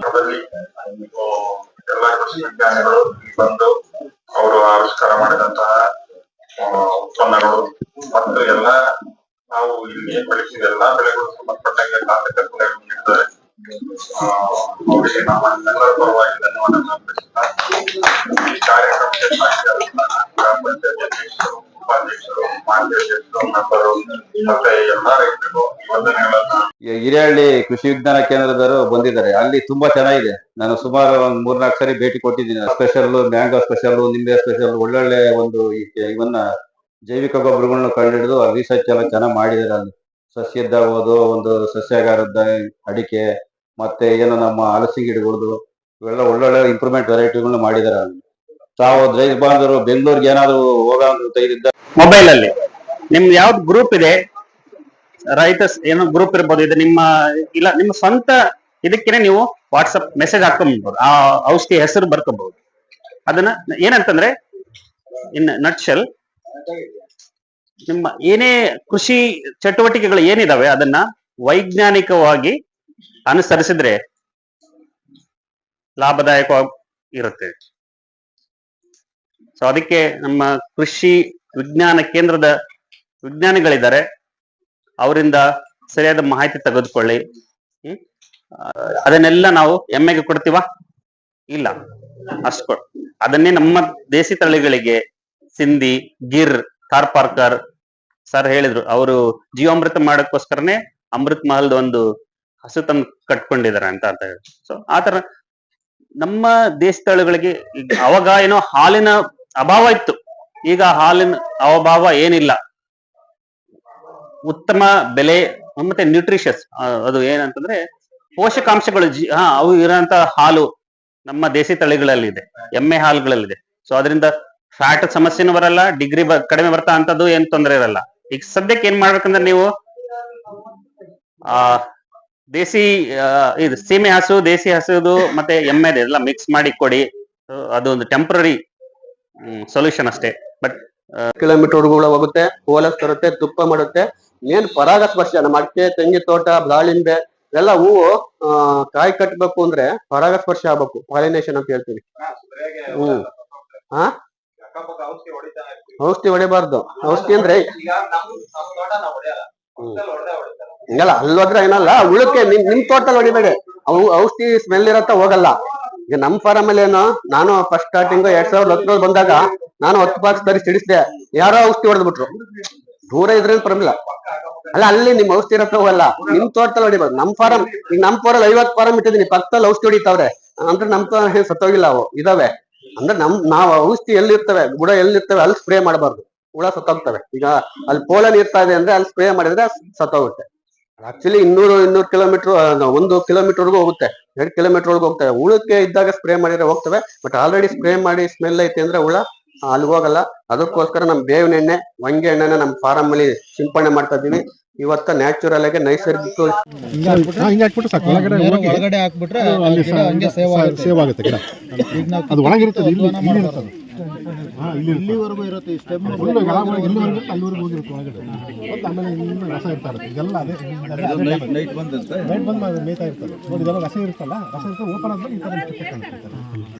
ಅದರಲ್ಲಿ ಆ, ಎಲ್ಲ ಕೃಷಿ ವಿಜ್ಞಾನಿಗಳು ಇಲ್ಲಿ ಬಂದು ಅವರು ಆವಿಷ್ಕಾರ ಮಾಡಿದಂತಹ ಆ, ಉತ್ಪನ್ನಗಳು ಮತ್ತು ಎಲ್ಲ ನಾವು ಇಲ್ಲಿ ಬೆಳೆಸಿದ ಎಲ್ಲಾ ಬೆಳೆಗಳು ಸಂಬಂಧಪಟ್ಟಂಗೆ ಕಾರ್ಯಕರ್ತರು ನೀಡಿದ್ದಾರೆ. ಅವರಿಗೆ ನಮ್ಮ ಎಲ್ಲರ ಪರವಾಗಿ ಧನ್ಯವಾದಗಳನ್ನು ಈ ಕಾರ್ಯಕ್ರಮಕ್ಕೆ ಈ ಕೃಷಿ ವಿಜ್ಞಾನ ಕೇಂದ್ರದವರು ಬಂದಿದ್ದಾರೆ. ಅಲ್ಲಿ ತುಂಬಾ ಚೆನ್ನಾಗಿದೆ. ನಾನು ಸುಮಾರು ಒಂದ್ ಮೂರ್ನಾಲ್ಕು ಸರಿ ಭೇಟಿ ಕೊಟ್ಟಿದ್ದೀನಿ. ಸ್ಪೆಷಲ್ ಮ್ಯಾಂಗೋ ಸ್ಪೆಷಲ್ ನಿಂಬೆ ಸ್ಪೆಷಲ್ ಒಳ್ಳೊಳ್ಳೆ ಒಂದು ಇವನ್ನ ಜೈವಿಕ ಗೊಬ್ಬರಗಳನ್ನ ಕಂಡುಹಿಡಿದು ರಿಸರ್ಚ್ ಎಲ್ಲ ಚೆನ್ನಾಗಿ ಮಾಡಿದಾರೆ ಅಲ್ಲಿ. ಸಸ್ಯದ್ದಾಗೋದು ಒಂದು ಸಸ್ಯಾಗಾರದ ಅಡಿಕೆ, ಮತ್ತೆ ಏನು ನಮ್ಮ ಹಲಸಿ ಗಿಡಗಳದು, ಇವೆಲ್ಲ ಒಳ್ಳೊಳ್ಳೆ ಇಂಪ್ರೂವ್ಮೆಂಟ್ ವೆರೈಟಿಗಳನ್ನ ಮಾಡಿದಾರೆ ಅಲ್ಲಿ. ತಾವು ರೈತ ಬಾಂಧವರು ಬೆಂಗಳೂರಿಗೆ ಏನಾದ್ರು ಹೋಗೋ ತೆಗೆದಿದ್ದ ಮೊಬೈಲ್ ಅಲ್ಲಿ ನಿಮ್ದು ಯಾವ್ದು ಗ್ರೂಪ್ ಇದೆ? ರೈತ ಏನೋ ಗ್ರೂಪ್ ಇರ್ಬೋದು, ಇದು ನಿಮ್ಮ ಇಲ್ಲ, ನಿಮ್ಮ ಸ್ವಂತ ಇದಕ್ಕೆ ನೀವು ವಾಟ್ಸಪ್ ಮೆಸೇಜ್ ಹಾಕೊಂಡ್ಬೋದು. ಆ ಔಷಧಿ ಹೆಸರು ಬರ್ಕೋಬಹುದು ಅದನ್ನ ಏನಂತಂದ್ರೆ, ಇನ್ ನಟ್ಶಲ್ ನಿಮ್ಮ ಏನೇ ಕೃಷಿ ಚಟುವಟಿಕೆಗಳು ಏನಿದಾವೆ, ಅದನ್ನ ವೈಜ್ಞಾನಿಕವಾಗಿ ಅನುಸರಿಸಿದ್ರೆ ಲಾಭದಾಯಕವಾಗಿ ಇರುತ್ತೆ. ಸೊ ಅದಕ್ಕೆ ನಮ್ಮ ಕೃಷಿ ವಿಜ್ಞಾನ ಕೇಂದ್ರದ ವಿಜ್ಞಾನಿಗಳಿದ್ದಾರೆ. ಅವರಿಂದ ಸರಿಯಾದ ಮಾಹಿತಿ ತೆಗೆದುಕೊಳ್ಳಿ. ಅದನ್ನೆಲ್ಲ ನಾವು ಎಮ್ಮೆಗೆ ಕೊಡ್ತೀವ? ಇಲ್ಲ. ಅಷ್ಟು. ಅದನ್ನೇ ನಮ್ಮ ದೇಸಿ ತಳಿಗಳಿಗೆ ಸಿಂಧಿ, ಗಿರ್ ಪಾರ್ಕರ್. ಸರ್ ಹೇಳಿದ್ರು, ಅವರು ಜೀವಾಮೃತ ಮಾಡಕ್ಕೋಸ್ಕರನೇ ಅಮೃತ್ ಮಹಲ್ದ ಒಂದು ಹಸು ತಂದು ಕಟ್ಕೊಂಡಿದ್ದಾರೆ ಅಂತ ಅಂತ ಹೇಳಿ. ಸೊ ಆತರ ನಮ್ಮ ದೇಶ ಅವಾಗ ಏನೋ ಹಾಲಿನ ಅಭಾವ ಇತ್ತು. ಈಗ ಹಾಲಿನ ಅಭಾವ ಏನಿಲ್ಲ. ಉತ್ತಮ ಬೆಲೆ, ಮತ್ತೆ ನ್ಯೂಟ್ರಿಷಸ್ ಅದು ಏನಂತಂದ್ರೆ ಪೋಷಕಾಂಶಗಳು ಜಿ, ಹಾ, ಅವು ಇರೋಂತ ಹಾಲು ನಮ್ಮ ದೇಸಿ ತಳಿಗಳಲ್ಲಿದೆ, ಎಮ್ಮೆ ಹಾಲುಗಳಲ್ಲಿದೆ. ಸೊ ಅದರಿಂದ ಫ್ಯಾಟ್ ಸಮಸ್ಯೆನೂ ಬರಲ್ಲ, ಡಿಗ್ರಿ ಕಡಿಮೆ ಬರ್ತಾ ಅಂತದ್ದು ಏನ್ ತೊಂದರೆ ಇರಲ್ಲ. ಈಗ ಸದ್ಯಕ್ಕೆ ಏನ್ ಮಾಡ್ಬೇಕಂದ್ರೆ ನೀವು, ಆ, ದೇಸಿ ಇದು ಸೀಮೆ ಹಸು, ದೇಸಿ ಹಸುದು ಮತ್ತೆ ಎಮ್ಮೆದು ಎಲ್ಲ ಮಿಕ್ಸ್ ಮಾಡಿ ಕೊಡಿ. ಅದೊಂದು ಅದು ಒಂದು ಟೆಂಪ್ರರಿ ಸೊಲ್ಯೂಷನ್ ಅಷ್ಟೇ. ಬಟ್ ಕಿಲೋಮೀಟರ್ ಕೂಡ ಹೋಗುತ್ತೆ, ಓಲಸ್ ತರುತ್ತೆ, ತುಪ್ಪ ಮಾಡುತ್ತೆ. ಏನ್ ಪರಾಗಸ್ಪರ್ಶ ನಮ್ಮ ಅಡಿಕೆ ತೆಂಗಿನ ತೋಟ, ದಾಳಿಂಬೆ, ಎಲ್ಲ ಹೂವು ಕಾಯಿ ಕಟ್ಟಬೇಕು ಅಂದ್ರೆ ಪರಾಗಸ್ಪರ್ಶ ಆಗ್ಬೇಕು. ಪಾಲಿನೇಷನ್ ಅಂತ ಹೇಳ್ತೀವಿ. ಹ್ಮ್. ಹಾ ಔಷಧಿ ಹೊಡಿಬಾರ್ದು. ಔಷಧಿ ಅಂದ್ರೆ ಹಿಂಗಲ್ಲ ಅಲ್ಲೋದ್ರ ಏನಲ್ಲ ಉಳಕ್ಕೆ ನಿಮ್ ನಿಮ್ ತೋಟದಲ್ಲಿ ಹೊಡಿಬೇಡಿ. ಅವು ಔಷಧಿ ಸ್ಮೆಲ್ ಇರತ್ತ ಹೋಗಲ್ಲ. ಈಗ ನಮ್ ಫಾರಂ ಅಲ್ಲಿ ಏನೋ ನಾನು ಫಸ್ಟ್ ಸ್ಟಾರ್ಟಿಂಗ್ ಎರಡ್ ಸಾವಿರದ ಹತ್ತರಲ್ಲಿ ಬಂದಾಗ ನಾನು ಹತ್ತು ಬಾಕ್ಸ್ ತರಿ ಸಿಡಿಸ್ದೆ ಯಾರೋ ಔಷಧಿ ಹೊಡೆದ್ಬಿಟ್ರು. ದೂರ ಇದ್ರಲ್ಲಿ ಪರಮಿಲ್ಲ ಅಲ್ಲ ಅಲ್ಲಿ ನಿಮ್ ಔಷಧಿ ಇರತ್ತ ಹೋಗಲ್ಲ. ನಿಮ್ ತೋಟದಲ್ಲಿ ಹೊಡಿಬಾರ್ದು ನಮ್ ಫಾರಂ ಈಗ ನಮ್ ಫಾರಲ್ಲಿ ಐವತ್ ಫಾರಂ ಇಟ್ಟಿದೀನಿ ಪಕ್ಕದಲ್ಲಿ ಔಷಧಿ ಹೊಡಿತಾವ್ರೆ. ಅಂದ್ರೆ ನಮ್ ತೋ ಏನ್ ಸತ್ತೋಗಿಲ್ಲ ಅವು. ಇದಾವೆ. ಅಂದ್ರೆ ನಮ್, ನಾವ್ ಔಷಧಿ ಎಲ್ಲಿರ್ತವೆ ಬುಡ ಎಲ್ಲಿರ್ತವೆ, ಅಲ್ಲಿ ಸ್ಪ್ರೇ ಮಾಡಬಾರ್ದು. ಹುಳ ಸತ್ತೋಗ್ತವೆ. ಈಗ ಅಲ್ಲಿ ಪೋಲನ್ ಇರ್ತಾ ಇದೆ ಅಂದ್ರೆ ಅಲ್ಲಿ ಸ್ಪ್ರೇ ಮಾಡಿದ್ರೆ ಸತ್ತೋಗುತ್ತೆ. ಆಕ್ಚುಲಿ ಇನ್ನೂರು ಇನ್ನೂರು ಕಿಲೋಮೀಟರ್ ಒಂದು ಕಿಲೋಮೀಟರ್ ಕಿಲೋಮೀಟರ್ವರೆಗೂ ಹೋಗುತ್ತೆ. ಎರಡು ಕಿಲೋಮೀಟರ್ ಒಳಗೆ ಹೋಗ್ತವೆ. ಹುಳಕ್ಕೆ ಇದ್ದಾಗ ಸ್ಪ್ರೇ ಮಾಡಿದ್ರೆ ಹೋಗ್ತವೆ ಬಟ್ ಆಲ್ರೆಡಿ ಸ್ಪ್ರೇ ಮಾಡಿ ಸ್ಮೆಲ್ ಐತೆ ಅಂದ್ರೆ ಹುಳ ಅಲ್ಲಿ ಹೋಗಲ್ಲ. ಅದಕ್ಕೋಸ್ಕರ ನಮ್ ಬೇವಿನ ಎಣ್ಣೆ, ಹೊಂಗೆ ಎಣ್ಣೆನ ನಮ್ ಫಾರಂ ಅಲ್ಲಿ ಸಿಂಪಡಣೆ ಮಾಡ್ತಾ ಇದೀವಿ ಇವತ್ತ ನ್ಯಾಚುರಲ್ ಆಗಿ ನೈಸರ್ಗಿಕ ಹಿಂಗೆ ಸಾಕು. ಒಳಗಡೆ ಒಳಗಡೆ ಹಾಕ್ಬಿಟ್ರೆ ಅಲ್ಲಿ ಹಂಗೆ ಸೇವ್ ಆಗುತ್ತೆ. ಸೇವ್ ಆಗುತ್ತೆ ಗಿಡ. ಅದು ಒಳಗಿರ್ತದೆ ಇಲ್ಲಿ ಇಲ್ಲಿ. ಇರ್ತದೆ. ಇಲ್ಲಿವರೆಗೂ ಇರುತ್ತೆ ಈ ಸ್ಟೆಮ್ ಫುಲ್ ಎಲ್ಲಿವರೆಗೂ ಇರುತ್ತೆ ಅಲ್ಲಿವರೆಗೂ ಹೋಗಿರುತ್ತೆ ಒಳಗಡೆ. ಮತ್ತೆ ಆಮೇಲೆ ಇಲ್ಲಿಂದ ರಸ ಇರ್ತಾ ಇರುತ್ತೆ. ಇದೆಲ್ಲ ಅದೇ ನೈಟ್ ಬಂದಂತೆ. ಲೈಟ್ ಬಂದು ಮೇಯ್ತಾ ಇರ್ತದೆ. ನೋಡಿ ಇದೆಲ್ಲ ರಸ ಇರುತ್ತಲ್ಲ ರಸ ಇರ್ತದೆ ಓಪನ್ ಆದ್ಮೇಲೆ ಈ ಥರ